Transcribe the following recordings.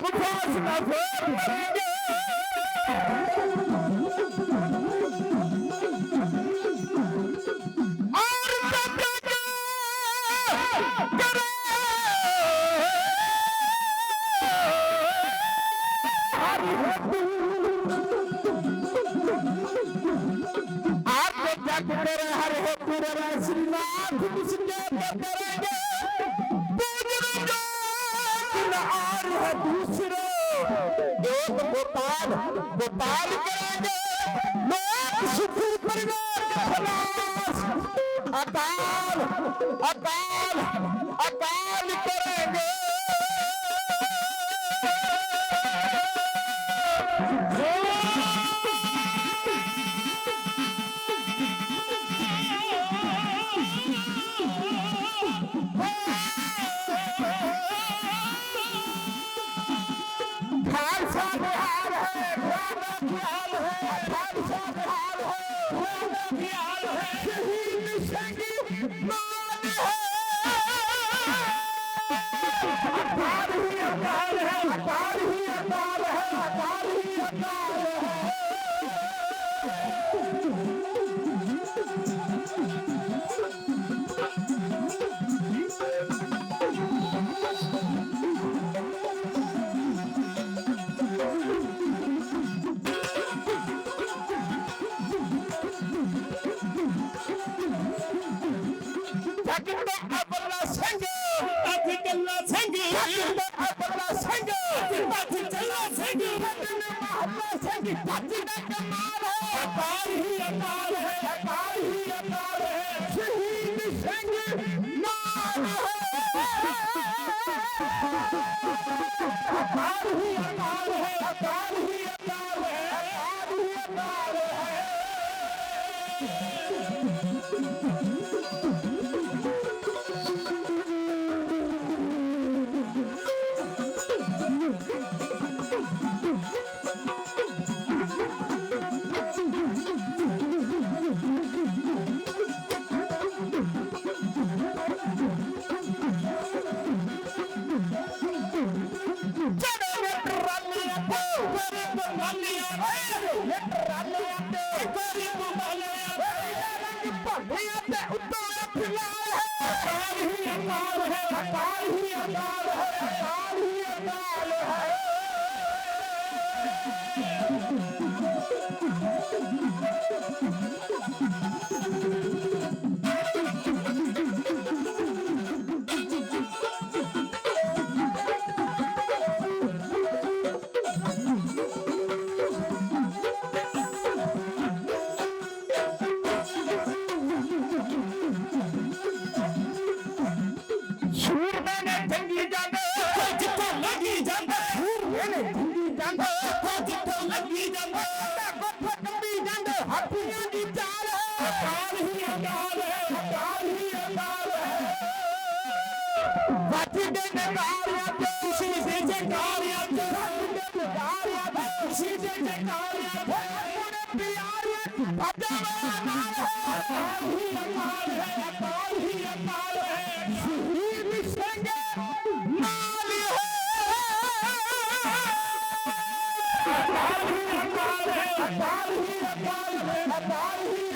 ਵਿਕਾਸ ਨਾ ਫੇਰ ਮਰੇਗੇ ਔਰ ਤੱਕ ਕਰੇ ਆਪ ਜਗ ਕਰ ਹਰ ਹੈ ਪੂਰਾ श्रीनाथ जिसके करेंगे लोक गोपाल गोपाल करेंगे लोक सुखी परिवार अकाल अकाल अकाल Bye.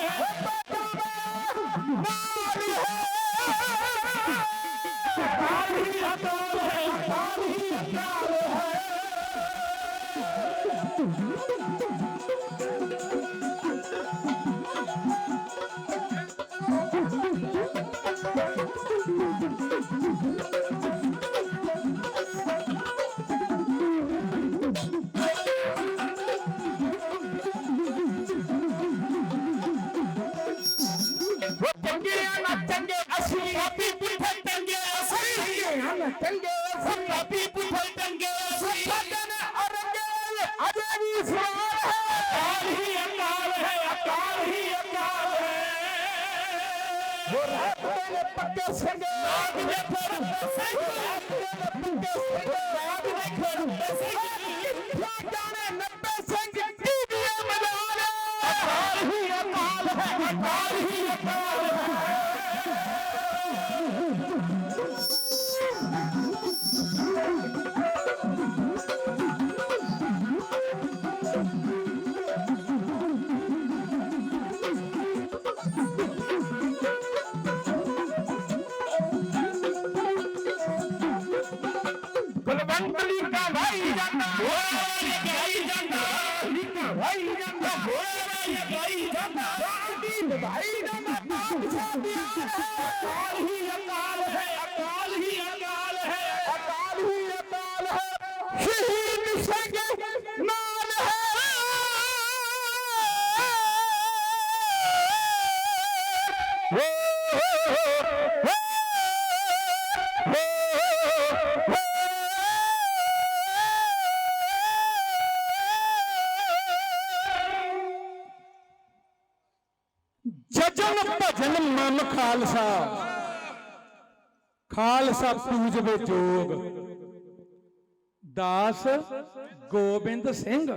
ਬਲਵੰਤ ਲੀਕਾ ਭਾਈ ਜਾਂਦਾ ਹੋਏ ਗਾਈ ਜਾਂਦਾ ਲੀਕਾ ਭਾਈ ਜਾਂਦਾ ਹੋਏ ਗਾਈ ਜਾਂਦਾ ਬਾਡੀ ਭਾਈ ਦਾ ਮੈਂ ਬਾਦਸ਼ਾਹ ਪਿਆਰ ਜਜਨ ਭਜਨ ਮਨ ਖਾਲਸਾ। ਖਾਲਸਾ ਪੂਜਵੇ ਜੋਗ। ਦਾਸ ਗੋਬਿੰਦ ਸਿੰਘ।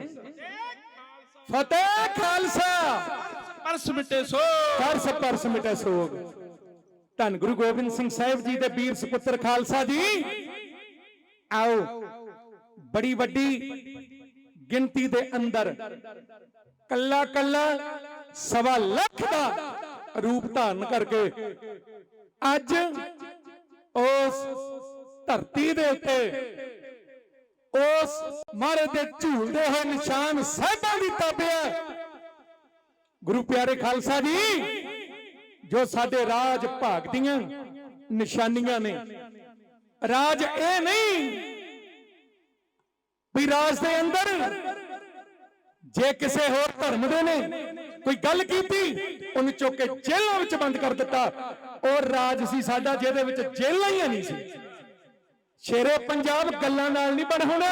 ਫਤਿਹ ਖਾਲਸਾ। ਪਰਸ ਮਿਟੇ ਸੋ ਕਰਸ ਪਰਸ ਮਿਟੇ ਸੋਗ। ਧੰਨ ਗੁਰੂ ਗੋਬਿੰਦ ਸਿੰਘ ਸਾਹਿਬ ਜੀ ਦੇ ਵੀਰ ਸੁਪੁੱਤਰ ਖਾਲਸਾ ਜੀ। ਆਓ ਬੜੀ ਵੱਡੀ ਗਿਣਤੀ ਦੇ ਅੰਦਰ ਕੱਲਾ ਕੱਲਾ ਸਵਾ ਲੱਖ ਦਾ ਰੂਪ ਧਾਰਨ ਕਰਕੇ ਅੱਜ ਉਸ ਧਰਤੀ ਦੇ ਉੱਤੇ ਉਸ ਮਾਰੇ ਦੇ ਝੂਲਦੇ ਹੋਏ ਨਿਸ਼ਾਨ ਸਾਹਿਬਾਂ ਦੀ ਤਾਬਿਆ ਗੁਰੂ ਪਿਆਰੇ ਖਾਲਸਾ ਜੀ, ਜੋ ਸਾਡੇ ਰਾਜ ਭਾਗ ਦੀਆਂ ਨਿਸ਼ਾਨੀਆਂ ਨੇ। ਰਾਜ ਇਹ ਨਹੀਂ ਵੀ ਰਾਜ ਦੇ ਅੰਦਰ ਜੇ ਕਿਸੇ ਹੋਰ ਧਰਮ ਦੇ ਨੇ ਕੋਈ ਗੱਲ ਕੀਤੀ? ਉਹਨੂੰ ਚੁੱਕ ਕੇ ਜੇਲ੍ਹਾਂ ਵਿੱਚ ਬੰਦ ਕਰ ਦਿੱਤਾ। ਉਹ ਰਾਜ ਸੀ ਸਾਡਾ, ਜਿਹਦੇ ਵਿੱਚ ਜੇਲ੍ਹਾਂ ਹੀ ਨਹੀਂ ਸੀ। ਸ਼ੇਰੇ ਪੰਜਾਬ ਗੱਲਾਂ ਨਾਲ ਨਹੀਂ ਬਣ ਹੋਣਾ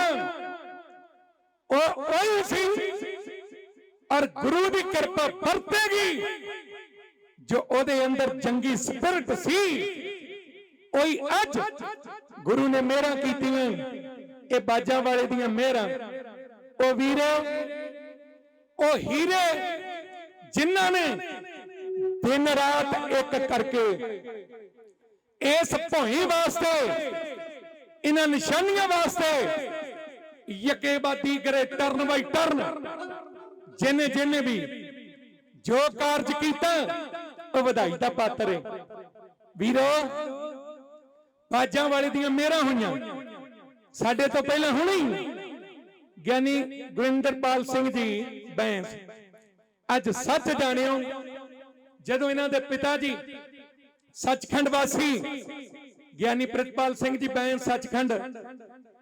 ਉਹ ਉਹੀ ਸੀ। ਔਰ ਗੁਰੂ ਦੀ ਕਿਰਪਾ ਵਰਤੇਗੀ। ਜੋ ਉਹਦੇ ਅੰਦਰ ਚੰਗੀ ਸਪਿਰਟ ਸੀ, ਉਹੀ ਅੱਜ ਗੁਰੂ ਨੇ ਮਿਹਰਾਂ ਕੀਤੀਆਂ। ਇਹ ਬਾਜਾਂ ਵਾਲੇ ਦੀਆਂ ਮਿਹਰਾਂ। ਉਹ ਵੀਰੋ, ਉਹ ਹੀਰੇ ਜਿਨ੍ਹਾਂ ਨੇ ਦਿਨ ਰਾਤ ਇੱਕ ਕਰਕੇ ਇਸ ਭੋਈ ਵਾਸਤੇ, ਇਹਨਾਂ ਨਿਸ਼ਾਨੀਆਂ ਵਾਸਤੇ ਯਕੇਬਾਦੀ ਕਰੇ ਟਰਨ ਬਾਈ ਟਰਨ। ਜਿਨੇ ਜਿਨੇ ਵੀ ਜੋ ਕਾਰਜ ਕੀਤਾ, ਉਹ ਵਧਾਈ ਦਾ ਪਾਤਰ ਹੈ ਵੀਰੋ, ਬਾਜਾਂ ਵਾਲੇ ਦੀਆਂ ਮਿਹਰਾਂ ਹੋਈਆਂ। ਸਾਡੇ ਤੋਂ ਪਹਿਲਾਂ ਹੁਣੀ ਗਿਆਨੀ ਗੁਰਿੰਦਰਪਾਲ ਸਿੰਘ ਜੀ, ਬੈਂਸ। ਅੱਜ ਸੱਚ ਜਾਣਿਓ, ਜਦੋਂ ਇਹਨਾਂ ਦੇ ਪਿਤਾ ਜੀ ਸੱਚਖੰਡ ਵਾਸੀ ਗਿਆਨੀ ਪ੍ਰਿਤਪਾਲ ਸਿੰਘ ਜੀ ਬੈਨ ਸੱਚਖੰਡ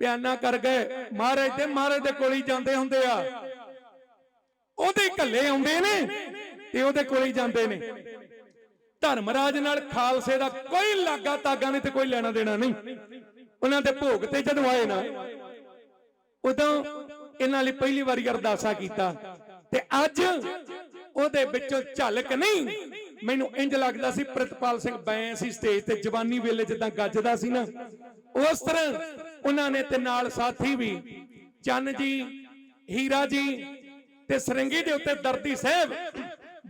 ਬਿਆਨਾ ਕਰ ਗਏ, ਮਹਾਰਾਜ ਦੇ ਮਹਾਰਾਜ ਦੇ ਕੋਲ ਹੀ ਜਾਂਦੇ ਹੁੰਦੇ ਆ। ਉਹਦੇ ਘੱਲੇ ਆਉਂਦੇ ਨੇ ਤੇ ਉਹਦੇ ਕੋਲ ਹੀ ਜਾਂਦੇ ਨੇ। ਧਰਮਰਾਜ ਨਾਲ ਖਾਲਸੇ ਦਾ ਕੋਈ ਲਾਗਾ ਤਾਗਾ ਨਹੀਂ ਤੇ ਕੋਈ ਲੈਣਾ ਦੇਣਾ ਨਹੀਂ। ਉਹਨਾਂ ਦੇ ਭੋਗ ਤੇ ਜਦੋਂ ਆਏ ਨਾ, ਉਦੋਂ ਇਹਨਾਂ ਲਈ ਪਹਿਲੀ ਵਾਰੀ ਅਰਦਾਸਾ ਕੀਤਾ ਤੇ ਅੱਜ ਉਹਦੇ ਵਿੱਚੋਂ ਝਲਕ ਨਹੀਂ। ਮੈਨੂੰ ਇੰਜ ਲੱਗਦਾ ਸੀ ਪ੍ਰਿਤਪਾਲ ਸਿੰਘ ਬੈਂ ਸੀ ਸਟੇਜ ਤੇ ਜਵਾਨੀ ਵੇਲੇ ਜਿੱਦਾਂ ਗੱਜਦਾ ਸੀ ਨਾ। ਉਸ ਤਰ੍ਹਾਂ ਉਹਨਾਂ ਨੇ ਤੇ ਨਾਲ ਸਾਥੀ ਵੀ ਚੰਨ ਜੀ ਹੀਰਾ ਜੀ ਤੇ ਸਰੰਗੀ ਦੇ ਉੱਤੇ ਦਰਦੀ ਸਾਹਿਬ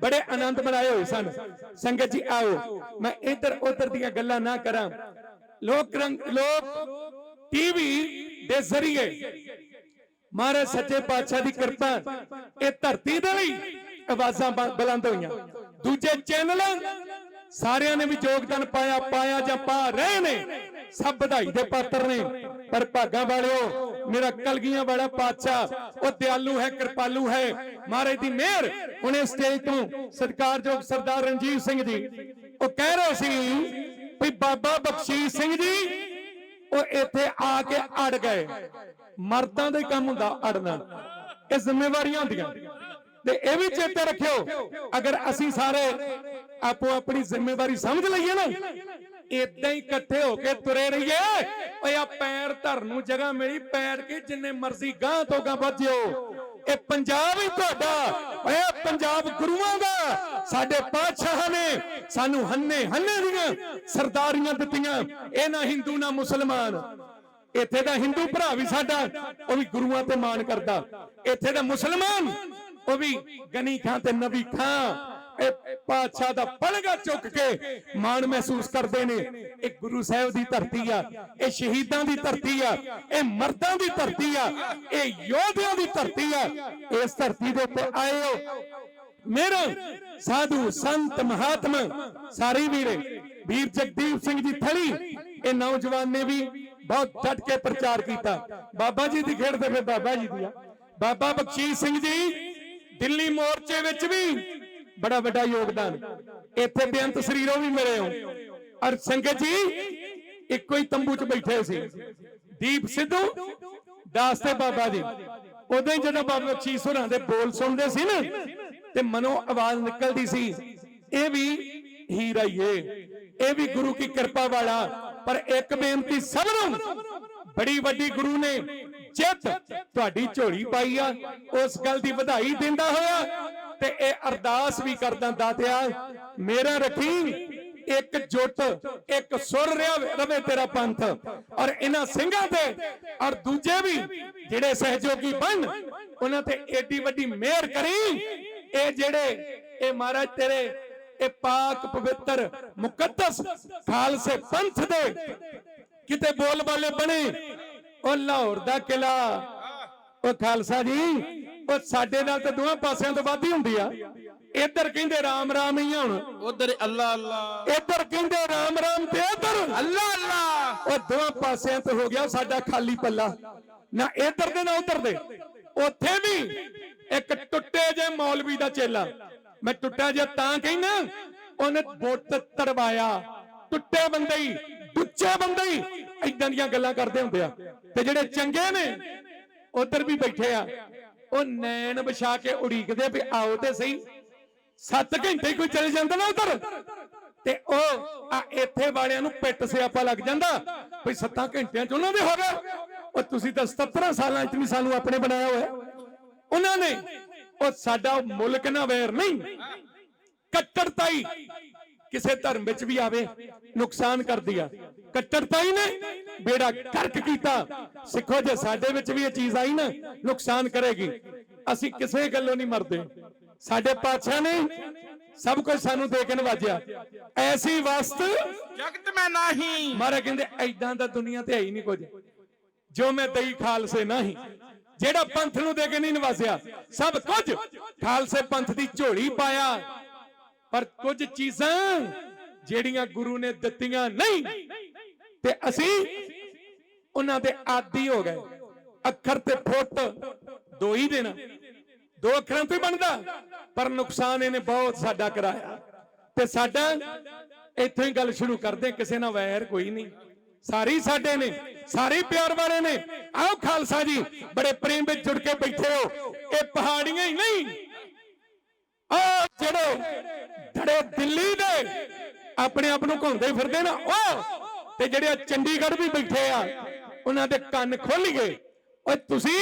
ਬੜੇ ਆਨੰਦ ਮਨਾਏ ਹੋਏ ਸਨ। ਸੰਗਤ ਜੀ ਆਓ ਮੈਂ ਇੱਧਰ ਉੱਧਰ ਦੀਆਂ ਗੱਲਾਂ ਨਾ ਕਰਾਂ। ਲੋਕ ਰੰਗ ਲੋਕ ਟੀਵੀ ਦੇ ਜ਼ਰੀਏ। ਮਹਾਰਾਜ ਸੱਚੇ ਪਾਤਸ਼ਾਹ ਦੀ ਕਿਰਪਾ ਇਹ ਧਰਤੀ ਦੇ ਲਈ ਆਵਾਜ਼ਾਂ ਬੁਲੰਦ ਹੋਈਆਂ। ਦੂਜੇ ਚੈਨਲ ਸਾਰਿਆਂ ਨੇ ਵੀ ਯੋਗਦਾਨ ਪਾਇਆ ਪਾਇਆ ਜਾਂ ਪਾ ਰਹੇ ਨੇ। ਸਭ ਵਧਾਈ ਦੇ ਪਾਤਰ ਨੇ। ਪਰ ਭਾਗਾ ਵਾਲਿਓ, ਮੇਰਾ ਕਲਗੀਆਂ ਵਾਲਾ ਪਾਤਸ਼ਾਹ, ਉਹ ਦਿਆਲੂ ਹੈ, ਕਿਰਪਾਲੂ ਹੈ। ਮਹਾਰਾਜ ਦੀ ਮਿਹਰ ਉਹਨੇ ਸਟੇਜ ਤੋਂ ਸਤਿਕਾਰਯੋਗ ਸਰਦਾਰ ਰਣਜੀਤ ਸਿੰਘ ਜੀ। ਉਹ ਕਹਿ ਰਹੇ ਸੀ ਵੀ ਬਾਬਾ ਬਖਸ਼ੀਸ਼ ਸਿੰਘ ਜੀ, ਉਹ ਇੱਥੇ ਆ ਕੇ ਅੜ ਗਏ। ਮਰਦਾਂ ਦਾ ਹੀ ਕੰਮ ਹੁੰਦਾ ਅੜਨਾ। ਇਹ ਜ਼ਿੰਮੇਵਾਰੀਆਂ ਹੁੰਦੀਆਂ। ਤੇ ਇਹ ਵੀ ਚੇਤੇ ਰੱਖਿਓ ਅਗਰ ਅਸੀਂ ਸਾਰੇ ਆਪੋ ਆਪਣੀ ਜ਼ਿੰਮੇਵਾਰੀ ਸਮਝ ਲਈਏ ਨਾ ਇਦਾਂ ਹੀ ਇਕੱਠੇ ਹੋ ਕੇ ਤੁਰੇ ਰਹੀਏ। ਓਏ ਆ ਪੈਰ ਧਰਨ ਨੂੰ ਜਗ੍ਹਾ ਮਿਲੀ ਪੈਰ ਕੇ ਜਿੰਨੇ ਮਰਜ਼ੀ ਗਾਂ ਤੋਂ ਗਾਂ ਵੱਜਿਓ। ਇਹ ਪੰਜਾਬ ਹੀ ਤੁਹਾਡਾ ਓਏ ਪੰਜਾਬ ਗੁਰੂਆਂ ਦਾ। ਸਾਡੇ ਪਾਤਸ਼ਾਹਾਂ ਨੇ ਸਾਨੂੰ ਹੰਨੇ ਹੰਨੇ ਦੀਆਂ ਸਰਦਾਰੀਆਂ ਦਿੱਤੀਆਂ। ਇਹ ਨਾ ਹਿੰਦੂ ਨਾ ਮੁਸਲਮਾਨ। ਇੱਥੇ ਦਾ ਹਿੰਦੂ ਭਰਾ ਵੀ ਸਾਡਾ ਉਹ ਵੀ ਗੁਰੂਆਂ ਤੇ ਮਾਣ ਕਰਦਾ। ਇੱਥੇ ਦਾ ਮੁਸਲਮਾਨ ਉਹ ਵੀ ਗਨੀ ਖਾਂ ਤੇ ਨਬੀ ਖਾਂ ਇਹ ਪਾਤਸ਼ਾਹ ਦਾ ਪਲਗਾ ਚੁੱਕ ਕੇ ਮਾਣ ਮਹਿਸੂਸ ਕਰਦੇ ਨੇ। ਇਹ ਗੁਰੂ ਸਾਹਿਬ ਦੀ ਧਰਤੀ ਆ, ਇਹ ਸ਼ਹੀਦਾਂ ਦੀ ਧਰਤੀ ਆ, ਇਹ ਮਰਦਾਂ ਦੀ ਧਰਤੀ ਆ, ਇਹ ਯੋਧਿਆਂ ਦੀ ਧਰਤੀ ਆ। ਇਸ ਧਰਤੀ ਦੇ ਉੱਤੇ ਆਏ ਹੋ ਮੇਰਾ ਸਾਧੂ ਸੰਤ ਮਹਾਤਮਾ, ਸਾਰੇ ਵੀਰੇ, ਵੀਰ ਜਗਦੀਪ ਸਿੰਘ ਜੀ ਥਲੀ, ਇਹ ਨੌਜਵਾਨ ਨੇ ਵੀ ਬਹੁਤ ਡਟ ਕੇ ਪ੍ਰਚਾਰ ਕੀਤਾ। ਬਾਬਾ ਜੀ ਦੀ ਖੇਡ ਤੇ ਫਿਰ ਬਾਬਾ ਜੀ ਦੀ ਆ। ਬਾਬਾ ਬਖਸ਼ੀਸ਼ ਸਿੰਘ ਜੀ ਦਿੱਲੀ ਮੋਰਚੇ ਵਿੱਚ ਵੀ ਬੜਾ ਵੱਡਾ ਯੋਗਦਾਨ। ਇੱਥੇ ਬੇਅੰਤ ਸਰੀਰੋਂ ਵੀ ਮਿਲੇ ਹੋ। ਔਰ ਸੰਗਤ ਜੀ, ਇੱਕੋ ਹੀ ਤੰਬੂ 'ਚ ਬੈਠੇ ਸੀ। ਦੀਪ ਸਿੱਧੂ, ਦਾਸ ਬਾਬਾ ਜੀ। ਉਦੋਂ ਹੀ ਜਦੋਂ ਬਾਬਾ ਬਖਸ਼ੀਸ਼ ਹੋਰਾਂ ਦੇ ਬੋਲ ਸੁਣਦੇ ਸੀ ਨਾ, ਤੇ ਮਨੋਂ ਆਵਾਜ਼ ਨਿਕਲਦੀ ਸੀ, ਇਹ ਵੀ ਹੀਰਾ ਹੀ ਏ। ਇਹ ਵੀ ਗੁਰੂ ਕੀ ਕਿਰਪਾ ਵਾਲਾ। ਪਰ ਇੱਕ ਬੇਨਤੀ ਸਭ ਨੂੰ, ਬੜੀ ਵੱਡੀ ਗੁਰੂ ਨੇ ਜਿੱਤ ਤੁਹਾਡੀ ਝੋਲੀ ਪਾਈ ਆ, ਉਸ ਗੱਲ ਦੀ ਵਧਾਈ ਦਿੰਦਾ ਹੋਇਆ ਤੇ ਇਹ ਅਰਦਾਸ ਵੀ ਕਰਦਾ ਦਾਤਿਆ, ਮੇਰਾ ਰੱਖੀ, ਇੱਕ ਜੁੱਟ, ਇੱਕ ਸੁਰ ਰਿਹਾ ਰਵੇ ਤੇਰਾ ਪੰਥ, ਔਰ ਇਹਨਾਂ ਸਿੰਘਾਂ ਤੇ, ਔਰ ਦੂਜੇ ਵੀ ਜਿਹੜੇ ਸਹਿਯੋਗੀ ਬਣ, ਉਹਨਾਂ ਤੇ ਏਡੀ ਵੱਡੀ ਮਿਹਰ ਕਰੀ। ਇਹ ਜਿਹੜੇ, ਇਹ ਮਹਾਰਾਜ ਤੇਰੇ, ਇਹ ਪਾਕ ਪਵਿੱਤਰ, ਮੁਕੱਦਸ ਖਾਲਸੇ ਪੰਥ ਦੇ ਕਿਤੇ ਬੋਲ ਬਾਲੇ ਬਣੇ ਉਹ ਲਾਹੌਰ ਦਾ ਕਿਲਾ। ਉਹ ਖਾਲਸਾ ਜੀ ਉਹ ਸਾਡੇ ਨਾਲ ਤਾਂ ਦੋਹਾਂ ਪਾਸਿਆਂ ਤੋਂ ਵੱਧ ਹੁੰਦੀ ਆ। ਇੱਧਰ ਕਹਿੰਦੇ ਰਾਮ ਰਾਮ ਹੀ ਹੁਣ। ਉਧਰ ਅੱਲਾ ਅੱਲਾ। ਇੱਧਰ ਕਹਿੰਦੇ ਰਾਮ ਰਾਮ ਤੇ ਇੱਧਰ। ਅੱਲਾ ਅੱਲਾ। ਉਹ ਦੋਹਾਂ ਪਾਸਿਆਂ ਤੋਂ ਹੋ ਗਿਆ ਸਾਡਾ ਖਾਲੀ ਪੱਲਾ। ਨਾ ਇੱਧਰ ਦੇ ਨਾ ਉੱਧਰ ਦੇ। ਉੱਥੇ ਵੀ ਇੱਕ ਟੁੱਟੇ ਜੇ ਮੌਲਵੀ ਦਾ ਚੇਲਾ। ਮੈਂ ਟੁੱਟਾ ਜੇ ਤਾਂ ਕਹਿੰਦਾ ਉਹਨੇ ਬੁੱਤ ਤੜਵਾਇਆ। ਟੁੱਟੇ ਬੰਦੇ ਹੀ ਟੁੱਚੇ ਬੰਦੇ ਹੀ। ਇਦਾਂ ਦੀਆਂ ਗੱਲਾਂ ਕਰਦੇ ਹੁੰਦੇ ਆ। ਤੇ ਜਿਹੜੇ ਚੰਗੇ ਨੇ, ਉਧਰ ਵੀ ਬੈਠੇ ਆ। ਉਹ ਨੈਣ ਵਿਛਾ ਕੇ ਉਡੀਕਦੇ ਵੀ ਆਓ ਤੇ ਸਹੀ। 7 ਘੰਟੇ ਕੋਈ ਚਲੇ ਜਾਂਦਾ ਨਾ ਉਧਰ। ਤੇ ਉਹ ਆ ਇੱਥੇ ਵਾਲਿਆਂ ਨੂੰ ਪਿੱਟ ਸਿਆਪਾ ਲੱਗ ਜਾਂਦਾ ਵੀ 7 ਘੰਟਿਆਂ ਚ ਉਹਨਾਂ ਦੇ ਹੋ ਗਏ। ਉਹ ਤੁਸੀਂ ਤਾਂ 17 ਸਾਲਾਂ ਚ ਵੀ ਸਾਨੂੰ ਆਪਣੇ ਬਣਾਇਆ ਹੋਇਆ। ਉਹਨਾਂ ਨੇ, ਉਹ ਸਾਡਾ ਮੁਲਕ ਨਾ ਵੈਰ ਨਹੀਂ। ਕੱਟੜਤਾਈ। ਕਿਸੇ ਧਰਮ ਵਿੱਚ ਵੀ ਆਵੇ ਨੁਕਸਾਨ ਕਰਦੀ ਆ। ਕੱਟੜਤਾਈ ਨੇ ਬੇੜਾ ਕਰਕ ਕੀਤਾ। ਸਿੱਖੋ ਜੇ ਸਾਡੇ ਵਿੱਚ ਵੀ ਇਹ ਚੀਜ਼ ਆਈ ਨਾ ਨੁਕਸਾਨ ਕਰੇਗੀ। ਅਸੀਂ ਕਿਸੇ ਗੱਲੋਂ ਨਹੀਂ ਮਰਦੇ। ਸਾਡੇ ਪਾਤਸ਼ਾਹ ਨੇ ਸਭ ਕੁਝ ਸਾਨੂੰ ਦੇ ਕੇ ਨਵਾਜਿਆ। ਐਸੀ ਵਸਤ ਜਗਤ ਮੈਂ ਨਹੀਂ। ਮਾਰਾ ਕਹਿੰਦੇ ਐਦਾਂ ਦਾ ਦੁਨੀਆ ਤੇ ਹੈ ਹੀ ਨਹੀਂ ਕੁਝ। ਜੋ ਮੈਂ ਦਈ ਖਾਲਸੇ ਨਹੀਂ। ਜਿਹੜਾ ਪੰਥ ਨੂੰ ਦੇ ਕੇ ਨਹੀਂ ਨਵਾਜ਼ਿਆ ਸਭ ਕੁਝ ਖਾਲਸੇ ਪੰਥ ਦੀ ਝੋਲੀ ਪਾਇਆ। ਪਰ ਕੁਝ ਚੀਜ਼ਾਂ ਜਿਹੜੀਆਂ ਗੁਰੂ ਨੇ ਦਿੱਤੀਆਂ ਨਹੀਂ, ਤੇ ਅਸੀਂ ਉਹਨਾਂ ਦੇ ਆਦੀ ਹੋ ਗਏ। ਅੱਖਰ ਤੇ ਫੁੱਟ, ਦੋ ਹੀ ਦੇਣਾ ਦੋ ਅੱਖਰਾਂ ਤੋਂ ਹੀ ਬਣਦਾ, ਪਰ ਨੁਕਸਾਨ ਇਹਨੇ ਬਹੁਤ ਸਾਡਾ ਕਰਾਇਆ। ਤੇ ਸਾਡਾ ਇੱਥੋਂ ਹੀ ਗੱਲ ਸ਼ੁਰੂ ਕਰਦੇ ਕਿਸੇ ਨਾਲ ਵੈਰ ਕੋਈ ਨਹੀਂ। ਸਾਰੇ ਸਾਡੇ ਨੇ, ਸਾਰੇ ਪਿਆਰ ਵਾਲੇ ਨੇ। ਆਓ ਖਾਲਸਾ ਜੀ, ਬੜੇ ਪ੍ਰੇਮ ਵਿੱਚ ਜੁੜ ਕੇ ਬੈਠੇ ਹੋ। ਇਹ ਪਹਾੜੀਆਂ ਹੀ ਨਹੀਂ ਆ ਜਿਹੜੇ ਧੜੇ ਦਿੱਲੀ ਦੇ ਆਪਣੇ ਆਪ ਨੂੰ ਘੁੰਮਦੇ ਫਿਰਦੇ ਨਾ ਉਹ ਤੇ ਜਿਹੜੇ ਚੰਡੀਗੜ੍ਹ ਵੀ ਬੈਠੇ ਆ, ਉਹਨਾਂ ਦੇ ਕੰਨ ਖੁੱਲ ਓਏ, ਤੁਸੀਂ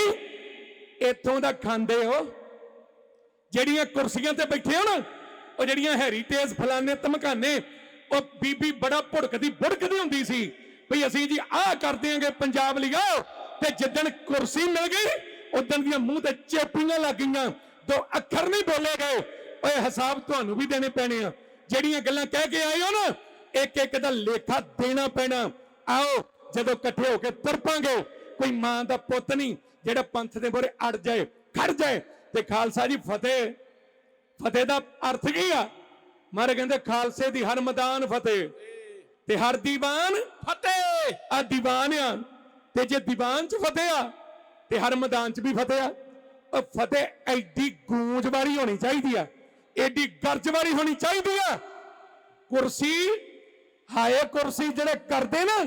ਇੱਥੋਂ ਦਾ ਖਾਂਦੇ ਹੋ? ਜਿਹੜੀਆਂ ਕੁਰਸੀਆਂ ਤੇ ਬੈਠੇ ਹੋ ਨਾ, ਉਹ ਜਿਹੜੀਆਂ ਹੈਰੀਟੇਜ ਫਲਾਣੇ ਧਮਕਾਨੇ, ਉਹ ਬੀਬੀ ਬੜਾ ਭੁੜਕਦੀ ਭੁੜਕਦੀ ਹੁੰਦੀ ਸੀ। ਵੀ ਅਸੀਂ ਜੀ ਆਹ ਕਰ ਦਿਆਂਗੇ ਪੰਜਾਬ ਲਈ ਆਓ ਤੇ ਜਿੱਦਣ ਕੁਰਸੀ ਮਿਲ ਗਈ ਉਦੋਂ ਦੀਆਂ ਮੂੰਹ ਤੇ ਚੇਪੀਆਂ ਲੱਗ ਗਈਆਂ, ਦੋ ਅੱਖਰ ਨਹੀਂ ਬੋਲੇ ਗਏ। ਓਏ ਹਿਸਾਬ ਤੁਹਾਨੂੰ ਵੀ ਦੇਣੇ ਪੈਣੇ ਆ। ਜਿਹੜੀਆਂ ਗੱਲਾਂ ਕਹਿ ਕੇ ਆਏ ਹੋ ਨਾ ਇੱਕ ਇੱਕ ਦਾ ਲੇਖਾ ਦੇਣਾ ਪੈਣਾ। ਆਓ ਜਦੋਂ ਇਕੱਠੇ ਹੋ ਕੇ ਤੁਰ ਪਾਂਗੇ ਕੋਈ ਮਾਂ ਦਾ ਪੁੱਤ ਨਹੀਂ ਜਿਹੜਾ ਪੰਥ ਦੇ ਮੋਰੇ ਅੜ ਜਾਏ ਖੜ ਜਾਏ। ਤੇ ਖਾਲਸਾ ਜੀ ਫਤਿਹ। ਫਤਿਹ ਦਾ ਅਰਥ ਕੀ ਆ? ਮਾਰੇ ਕਹਿੰਦੇ ਖਾਲਸੇ ਦੀ ਹਰ ਮੈਦਾਨ ਫਤਿਹ। ਤੇ ਹਰ ਦੀਵਾਨ ਫਤਿਹ। ਆ ਦੀਵਾਨ ਆ। ਤੇ ਜੇ ਦੀਵਾਨ ਚ ਫਤਿਹ ਆ ਤੇ ਹਰ ਮੈਦਾਨ ਚ ਵੀ ਫਤਿਹ ਆ। ਉਹ ਫਤਿਹ ਐਡੀ ਗੂੰਜ ਵਾਲੀ ਹੋਣੀ ਚਾਹੀਦੀ ਆ। ਐਡੀ ਗਰਜ ਹੋਣੀ ਚਾਹੀਦੀ ਆ। ਕੁਰਸੀ, ਹਾਏ ਕੁਰਸੀ ਜਿਹੜੇ ਕਰਦੇ ਨਾ,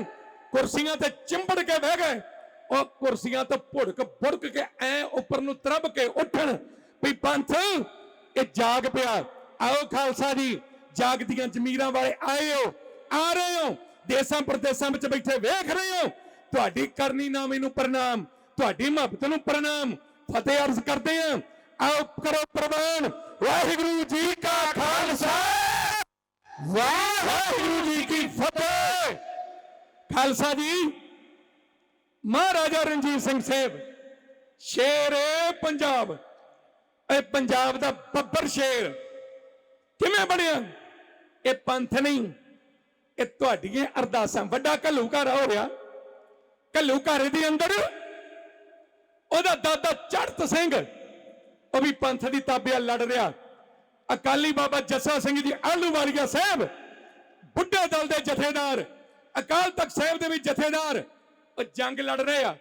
ਕੁਰਸੀਆਂ ਤੇ ਚਿੰਬੜ ਕੇ ਬਹਿ ਗਏ, ਉਹ ਕੁਰਸੀਆਂ ਤੋਂ ਭੁੜਕ ਭੁੜਕ ਕੇ ਐ ਉੱਪਰ ਨੂੰ ਤਰਬ ਕੇ ਉੱਠਣ ਵੀ ਪੰਥ, ਇਹ ਜਾਗ ਪਿਆ। ਆਓ ਖਾਲਸਾ ਜੀ ਜਾਗਦੀਆਂ ਜ਼ਮੀਰਾਂ ਵਾਲੇ ਆਏ ਹੋ, ਆ ਰਹੇ ਹੋ, ਦੇਸਾਂ ਪ੍ਰਦੇਸਾਂ ਵਿੱਚ ਬੈਠੇ ਵੇਖ ਰਹੇ ਹੋ। ਤੁਹਾਡੀ ਕਰਨੀ ਨਾਮੇ ਨੂੰ ਪ੍ਰਣਾਮ, ਤੁਹਾਡੀ ਮੁਹੱਬਤ ਨੂੰ ਪ੍ਰਣਾਮ, ਫਤਿਹ ਅਰਜ਼ ਕਰਦੇ ਹਾਂ। ਆਓ ਕਰੋ ਪ੍ਰਵਾਨ ਵਾਹਿਗੁਰੂ ਜੀ ਕਾ ਖਾਲਸਾ। ਵਾਹਿਗੁਰੂ ਜੀ ਕੀ ਫਤਿਹ। ਖਾਲਸਾ ਜੀ, ਮਹਾਰਾਜਾ ਰਣਜੀਤ ਸਿੰਘ ਸਾਹਿਬ, ਸ਼ੇਰ ਪੰਜਾਬ। ਇਹ ਪੰਜਾਬ ਦਾ ਬੱਬਰ ਸ਼ੇਰ। ਕਿਵੇਂ ਬਣਿਆ? ਇਹ ਪੰਥ ਨਹੀਂ, ਇਹ ਤੁਹਾਡੀਆਂ ਅਰਦਾਸਾਂ। ਵੱਡਾ ਘੱਲੂ ਘੱਲੂਘਾਰਾ ਹੋ ਰਿਹਾ ਘੱਲੂ ਘੱਲੂਘਾਰੇ ਦੇ ਅੰਦਰ ਉਹਦਾ ਦਾਦਾ ਚੜਤ ਸਿੰਘ ਉਹ ਵੀ ਪੰਥ ਦੀ ਤਾਬਿਆ ਲੜ ਰਿਹਾ। ਅਕਾਲੀ ਬਾਬਾ ਜੱਸਾ ਸਿੰਘ ਜੀ ਆਲੂਵਾਲੀਆ ਸਾਹਿਬ, ਬੁੱਢੇ ਦਲ ਦੇ ਜਥੇਦਾਰ, ਅਕਾਲ ਤਖਤ ਸਾਹਿਬ ਦੇ ਵੀ ਜਥੇਦਾਰ, ਉਹ ਜੰਗ ਲੜ ਰਹੇ ਆ।